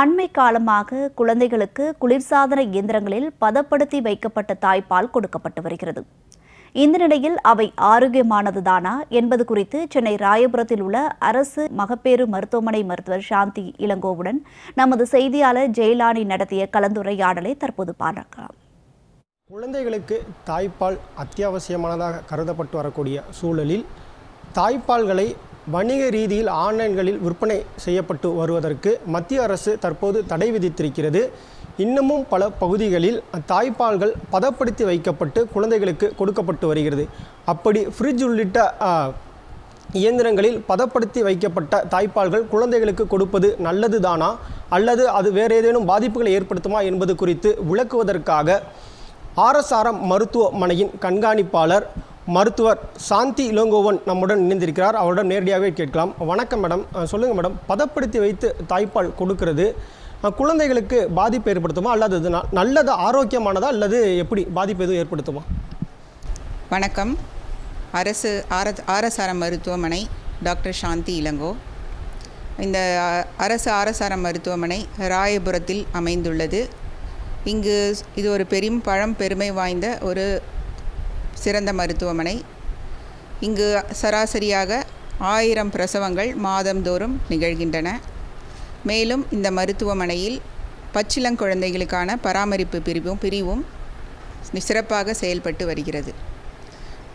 அண்மை காலமாக குழந்தைகளுக்கு குளிர்சாதன இயந்திரங்களில் பதப்படுத்தி வைக்கப்பட்ட தாய்ப்பால் கொடுக்கப்பட்டு வருகிறது. இந்த நிலையில் அவை ஆரோக்கியமானதுதானா என்பது குறித்து சென்னை ராயபுரத்தில் உள்ள அரசு மகப்பேறு மருத்துவமனை மருத்துவர் சாந்தி இளங்கோவுடன் நமது செய்தியாளர் ஜெயலானி நடத்திய கலந்துரையாடலை தற்போது பார்க்கலாம். குழந்தைகளுக்கு தாய்ப்பால் அத்தியாவசியமானதாக கருதப்பட்டு வரக்கூடிய சூழலில் தாய்ப்பால்களை வணிக ரீதியில் ஆன்லைன்களில் விற்பனை செய்யப்பட்டு வருவதற்கு மத்திய அரசு தற்போது தடை விதித்திருக்கிறது. இன்னமும் பல பகுதிகளில் தாய்ப்பால்கள் பதப்படுத்தி வைக்கப்பட்டு குழந்தைகளுக்கு கொடுக்கப்பட்டு வருகிறது. அப்படி ஃப்ரிட்ஜ் உள்ளிட்ட இயந்திரங்களில் பதப்படுத்தி வைக்கப்பட்ட தாய்ப்பால்கள் குழந்தைகளுக்கு கொடுப்பது நல்லதுதானா? அல்லது அது வேறு ஏதேனும் பாதிப்புகளை ஏற்படுத்துமா என்பது குறித்து விளக்குவதற்காக ஆர்எஸ்ஆர்எம் மருத்துவமனையின் கண்காணிப்பாளர் மருத்துவர் சாந்தி இளங்கோவன் நம்முடன் இணைந்திருக்கிறார். அவருடன் நேரடியாகவே கேட்கலாம். வணக்கம் மேடம். சொல்லுங்கள் மேடம். பதப்படுத்தி வைத்து தாய்ப்பால் கொடுக்கிறது. குழந்தைகளுக்கு பாதிப்பு ஏற்படுத்துமா? அல்லது அது ந- நல்லது ஆரோக்கியமானதா? அல்லது எப்படி பாதிப்பு எதுவும் ஏற்படுத்துமா? வணக்கம். அரசு ஆர ஆரசார மருத்துவமனை டாக்டர் சாந்தி இளங்கோ. இந்த அரசு ஆரசார மருத்துவமனை ராயபுரத்தில் அமைந்துள்ளது. இங்கு இது ஒரு பெரும் பழம் பெருமை வாய்ந்த ஒரு சிறந்த மருத்துவமனை. இங்கு சராசரியாக ஆயிரம் பிரசவங்கள் மாதந்தோறும் நிகழ்கின்றன. மேலும் இந்த மருத்துவமனையில் பச்சிளங்குழந்தைகளுக்கான பராமரிப்பு பிரிவும் பிரிவும் சிறப்பாக செயல்பட்டு வருகிறது.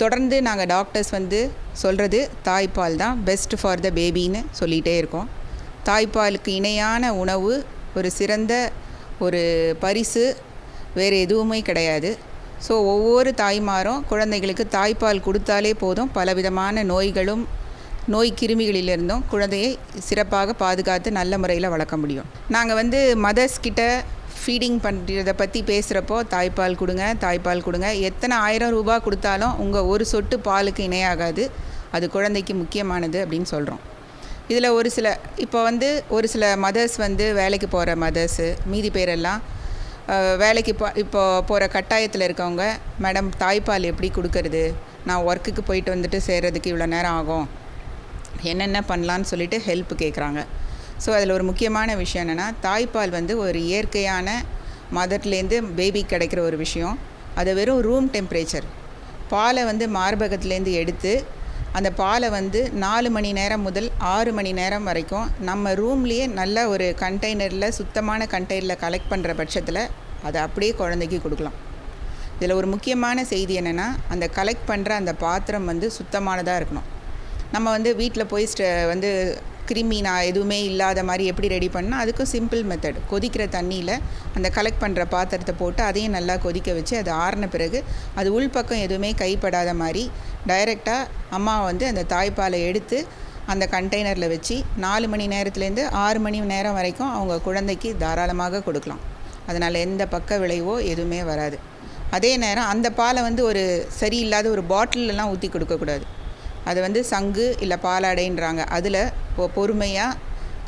தொடர்ந்து நாங்கள் டாக்டர்ஸ் வந்து சொல்கிறது தாய்ப்பால் தான் பெஸ்ட் ஃபார் த பேபின்னு சொல்லிகிட்டே இருக்கோம். தாய்ப்பாலுக்கு இணையான உணவு ஒரு சிறந்த ஒரு பரிசு வேறு எதுவுமே கிடையாது. ஸோ ஒவ்வொரு தாய்மாரும் குழந்தைகளுக்கு தாய்ப்பால் கொடுத்தாலே போதும். பலவிதமான நோய்களும் நோய் கிருமிகளிலிருந்தும் குழந்தையை சிறப்பாக பாதுகாத்து நல்ல முறையில் வளர்க்க முடியும். நாங்கள் வந்து மதர்ஸ் கிட்ட ஃபீடிங் பண்ணுறதை பற்றி பேசுகிறப்போ தாய்ப்பால் கொடுங்க தாய்ப்பால் கொடுங்க. எத்தனை ஆயிரம் ரூபாய் கொடுத்தாலும் உங்கள் ஒரு சொட்டு பாலுக்கு இணையாகாது. அது குழந்தைக்கு முக்கியமானது அப்படின்னு சொல்கிறோம் இதில் ஒரு சில இப்போ வந்து ஒரு சில மதர்ஸ் வந்து வேலைக்கு போகிற மதர்ஸு மீதி பேரெல்லாம் வேலைக்கு போ இப்போ போகிற கட்டாயத்தில் இருக்கவங்க மேடம் தாய்ப்பால் எப்படி கொடுக்கறது? நான் ஒர்க்குக்கு போயிட்டு வந்துட்டு சேர்கிறதுக்கு இவ்வளோ நேரம் ஆகும். என்னென்ன பண்ணலான்னு சொல்லிட்டு ஹெல்ப் கேட்குறாங்க ஸோ அதில் ஒரு முக்கியமான விஷயம் என்னென்னா தாய்ப்பால் வந்து ஒரு இயற்கையான மதர்லேருந்து பேபி கிடைக்கிற ஒரு விஷயம். அது வெறும் ரூம் டெம்பரேச்சர் பாலை வந்து மார்பகத்துலேருந்து எடுத்து அந்த பாலை வந்து நாலு மணி நேரம் முதல் ஆறு மணி நேரம் வரைக்கும் நம்ம ரூம்லேயே நல்ல ஒரு கண்டெய்னரில் சுத்தமான கண்டெய்னரில் கலெக்ட் பண்ணுற பட்சத்தில் அதை அப்படியே குழந்தைக்கு கொடுக்கலாம். இதில் ஒரு முக்கியமான செய்தி என்னென்னா அந்த கலெக்ட் பண்ணுற அந்த பாத்திரம் வந்து சுத்தமானதாக இருக்கணும். நம்ம வந்து வீட்டில் போய் ஸ்ட வந்து கிருமி நான் எதுவுமே இல்லாத மாதிரி எப்படி ரெடி பண்ணால் அதுக்கும் சிம்பிள் மெத்தட் கொதிக்கிற தண்ணியில் அந்த கலெக்ட் பண்ணுற பாத்திரத்தை போட்டு அதையும் நல்லா கொதிக்க வச்சு அது ஆறின பிறகு அது உள்பக்கம் எதுவுமே கைப்படாத மாதிரி டைரெக்டாக அம்மா வந்து அந்த தாய்ப்பாலை எடுத்து அந்த கண்டெய்னரில் வச்சு நாலு மணி நேரத்துலேருந்து ஆறு மணி நேரம் வரைக்கும் அவங்க குழந்தைக்கு தாராளமாக கொடுக்கலாம். அதனால் எந்த பக்க விளைவோ எதுவுமே வராது. அதே நேரம் அந்த பாலை வந்து ஒரு சரியில்லாத ஒரு பாட்டிலெலாம் ஊற்றி கொடுக்கக்கூடாது. அது வந்து சங்கு இல்லை பாலாடைன்றாங்க. அதில் பொறுமையாக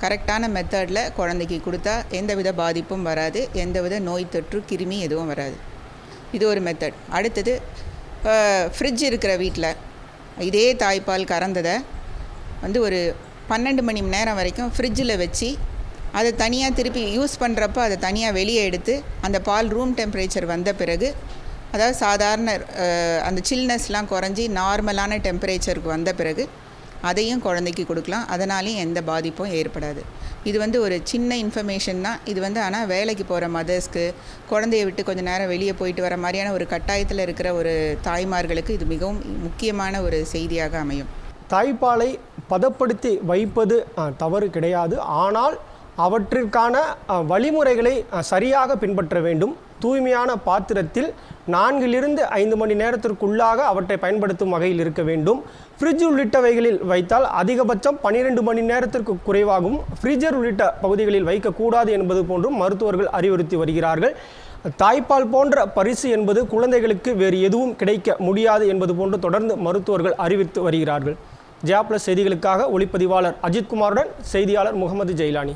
கரெக்டான மெத்தடில் குழந்தைக்கு கொடுத்தா எந்தவித பாதிப்பும் வராது எந்தவித நோய் தொற்று கிருமி எதுவும் வராது. இது ஒரு மெத்தட் அடுத்தது ஃப்ரிட்ஜ் இருக்கிற வீட்டில் இதே தாய்ப்பால் கறந்ததை வந்து ஒரு பன்னெண்டு மணி நேரம் வரைக்கும் ஃப்ரிட்ஜில் வச்சு அதை தனியாக திருப்பி யூஸ் பண்ணுறப்ப அதை தனியாக வெளியே எடுத்து அந்த பால் ரூம் டெம்பரேச்சர் வந்த பிறகு அதாவது சாதாரண அந்த சில்னஸ்லாம் குறைஞ்சி நார்மலான டெம்பரேச்சருக்கு வந்த பிறகு அதையும் குழந்தைக்கு கொடுக்கலாம். அதனாலையும் எந்த பாதிப்பும் ஏற்படாது. இது வந்து ஒரு சின்ன இன்ஃபர்மேஷன் தான். இது வந்து ஆனால் வேலைக்கு போகிற மதர்ஸ்க்கு குழந்தைய விட்டு கொஞ்சம் நேரம் வெளியே போயிட்டு வர மாதிரியான ஒரு கட்டாயத்தில் இருக்கிற ஒரு தாய்மார்களுக்கு இது மிகவும் முக்கியமான ஒரு செய்தியாக அமையும். தாய்ப்பாலை பதப்படுத்தி வைப்பது தவறு கிடையாது. ஆனால் அவற்றிற்கான வழிமுறைகளை சரியாக பின்பற்ற வேண்டும். தூய்மையான பாத்திரத்தில் நான்கிலிருந்து ஐந்து மணி நேரத்திற்குள்ளாக அவற்றை பயன்படுத்தும் வகையில் இருக்க வேண்டும். ஃப்ரிட்ஜ் உள்ளிட்டவைகளில் வைத்தால் அதிகபட்சம் பன்னிரெண்டு மணி நேரத்திற்கு குறைவாகவும் ஃப்ரிட்ஜர் உள்ளிட்ட பகுதிகளில் வைக்கக்கூடாது என்பது போன்றும் மருத்துவர்கள் அறிவுறுத்தி வருகிறார்கள். தாய்ப்பால் போன்ற பரிசு என்பது குழந்தைகளுக்கு வேறு எதுவும் கிடைக்க முடியாது என்பது போன்று தொடர்ந்து மருத்துவர்கள் அறிவித்து வருகிறார்கள். ஜியா செய்திகளுக்காக ஒளிப்பதிவாளர் அஜித்குமாருடன் செய்தியாளர் முகமது ஜெயிலானி.